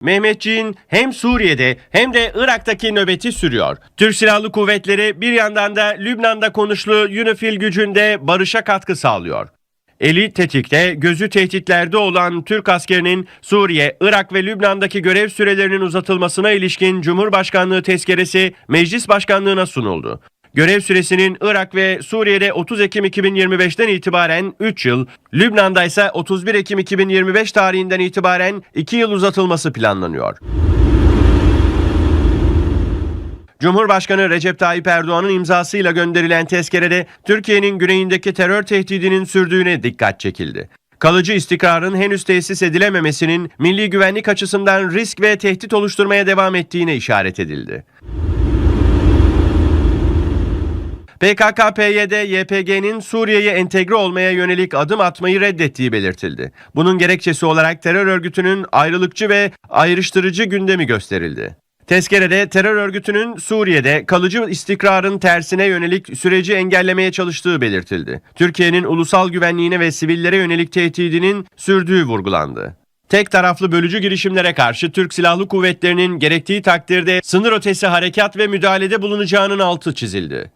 Mehmetçiğin hem Suriye'de hem de Irak'taki nöbeti sürüyor. Türk Silahlı Kuvvetleri bir yandan da Lübnan'da konuşlu UNIFIL gücünde barışa katkı sağlıyor. Eli tetikte, gözü tehditlerde olan Türk askerinin Suriye, Irak ve Lübnan'daki görev sürelerinin uzatılmasına ilişkin Cumhurbaşkanlığı tezkeresi Meclis Başkanlığına sunuldu. Görev süresinin Irak ve Suriye'de 30 Ekim 2025'ten itibaren 3 yıl, Lübnan'da ise 31 Ekim 2025 tarihinden itibaren 2 yıl uzatılması planlanıyor. Cumhurbaşkanı Recep Tayyip Erdoğan'ın imzasıyla gönderilen tezkerede Türkiye'nin güneyindeki terör tehdidinin sürdüğüne dikkat çekildi. Kalıcı istikrarın henüz tesis edilememesinin milli güvenlik açısından risk ve tehdit oluşturmaya devam ettiğine işaret edildi. PKK-PYD, YPG'nin Suriye'ye entegre olmaya yönelik adım atmayı reddettiği belirtildi. Bunun gerekçesi olarak terör örgütünün ayrılıkçı ve ayrıştırıcı gündemi gösterildi. Tezkerede terör örgütünün Suriye'de kalıcı istikrarın tersine yönelik süreci engellemeye çalıştığı belirtildi. Türkiye'nin ulusal güvenliğine ve sivillere yönelik tehdidinin sürdüğü vurgulandı. Tek taraflı bölücü girişimlere karşı Türk Silahlı Kuvvetleri'nin gerektiği takdirde sınır ötesi harekat ve müdahalede bulunacağının altı çizildi.